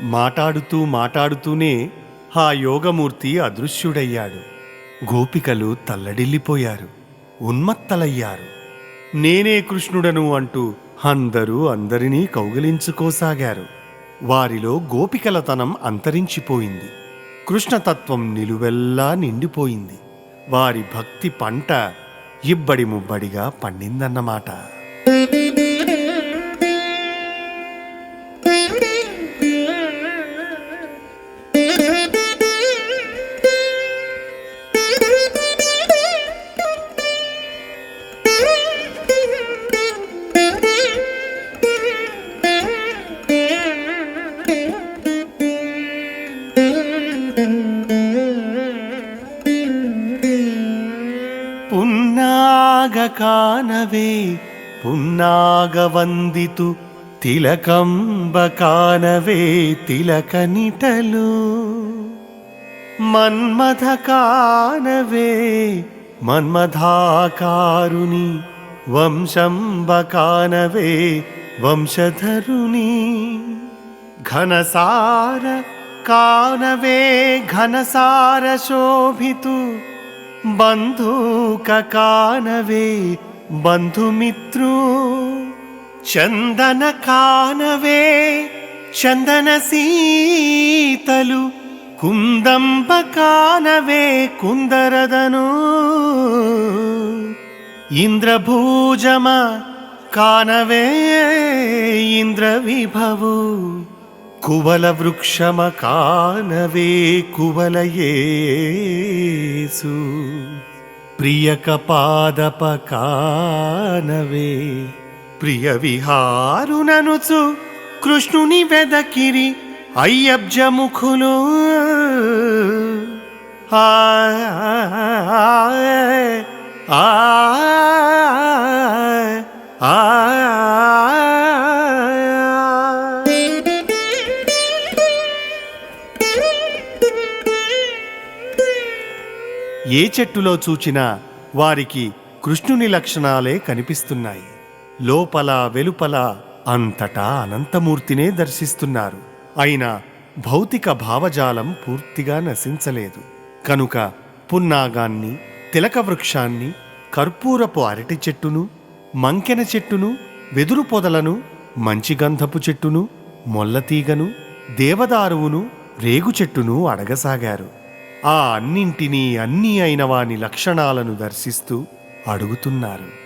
మాటాడుతూ మాటాడుతూనే ఆ యోగమూర్తి అదృశ్యుడయ్యాడు. గోపికలు తల్లడిల్లిపోయారు. ఉన్మత్తలయ్యారు. నేనే కృష్ణుడను అంటూ అందరూ అందరినీ కౌగిలించుకోసాగారు. వారిలో గోపికలతనం అంతరించిపోయింది. కృష్ణతత్వం నిలువెల్లా నిండిపోయింది. వారి భక్తి పంట ఇబ్బడి ముబ్బడిగా పండిందన్నమాట. పున్నాగ కానవే పున్నాగ వందితు తిలకంబ కానవే తిలక నిటలు మన్మథ కానవే మన్మథాకారుని వంశంబ కానవే వంశధరుని. ఘనసార కానవే ఘనసార శోభితు బంధూక కానవే బంధుమిత్రు చందన కానవే చందన సీతలు కుందంబ కానవే కుందరదను. ఇంద్రభూజమ కానవే ఇంద్ర విభవు కువల వృక్షమ కానవే కువలయేసు ప్రియక పాదప కానవే ప్రియ విహారుననుచు కృష్ణుని వెదకిరి అయ్యబ్జముఖులు ఆ ఆ ఏ చెట్టులో చూచినా వారికి కృష్ణుని లక్షణాలే కనిపిస్తున్నాయి. లోపల వెలుపల అంతటా అనంతమూర్తినే దర్శిస్తున్నారు. అయినా భౌతిక భావజాలం పూర్తిగా నశించలేదు. కనుక పున్నాగాన్ని తిలక వృక్షాన్ని కర్పూరపు అరటి చెట్టును మంకెన చెట్టును వెదురు పొదలను మంచి గంధపు చెట్టును మొల్లతీగను దేవదారువును రేగు చెట్టును అడగసాగారు. ఆ అన్నింటినీ అన్నీ అయిన వాని లక్షణాలను దర్శిస్తూ అడుగుతున్నారు.